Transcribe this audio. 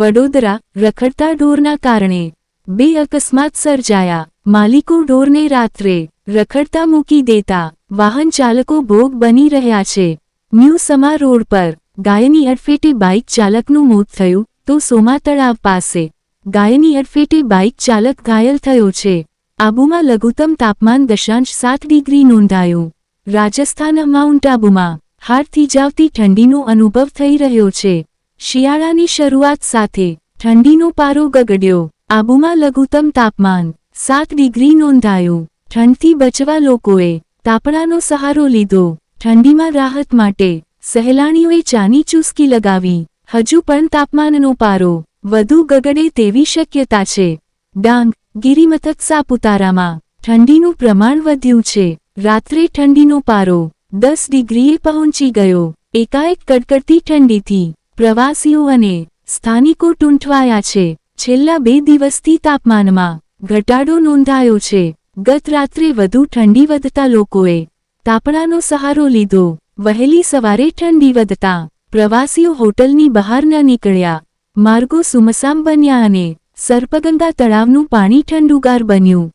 વડોદરા રખડતા ઢોરના કારણે બે અકસ્માત સર્જાયા. માલિકો ઢોરને રાત્રે રખડતા મૂકી દેતા વાહન ચાલકો ભોગ બની રહ્યા છે. ન્યૂ સમા રોડ પર ગાયની અડફેટે બાઇક ચાલકનું મોત થયું તો સોમા તળાવ પાસે ગાયની અડફેટે બાઇક ચાલક ઘાયલ થયો છે. આબુમાં લઘુત્તમ તાપમાન દશાંશ સાત ડિગ્રી નોંધાયું. રાજસ્થાન માઉન્ટ આબુમાં હારથી જાવતી ઠંડીનો અનુભવ થઈ રહ્યો છે. શિયાળાની શરૂઆત સાથે ઠંડીનો પારો ગગડ્યો. આબુમાં લઘુત્તમ તાપમાન સાત ડિગ્રી નોંધાયું. ઠંડથી બચવા લોકોએ તાપણાનો સહારો લીધો. ઠંડીમાં રાહત માટે સહેલાણીઓએ ચાની ચૂસકી લગાવી. હજુ પણ તાપમાનનો પારો વધુ ગગડે તેવી શક્યતા છે. ડાંગ, ગિરિમથક સાપુતારામાં ઠંડીનું પ્રમાણ વધ્યું છે. રાત્રે ઠંડીનો પારો દસ ડિગ્રીએ પહોંચી ગયો. એકાએક કડકડતી ઠંડીથી પ્રવાસીઓ અને સ્થાનિકો ટૂંઠવાયા છે. છેલ્લા બે દિવસથી તાપમાનમાં ઘટાડો નોંધાયો છે. ગત રાત્રે વધુ ઠંડી વધતા લોકોએ તાપણાનો સહારો લીધો. વહેલી સવારે ઠંડી વધતા પ્રવાસીઓ હોટલની બહાર ન નીકળ્યા. માર્ગો સુમસામ બન્યા અને સર્પગંગા તળાવનું પાણી ઠંડુગાર બન્યું.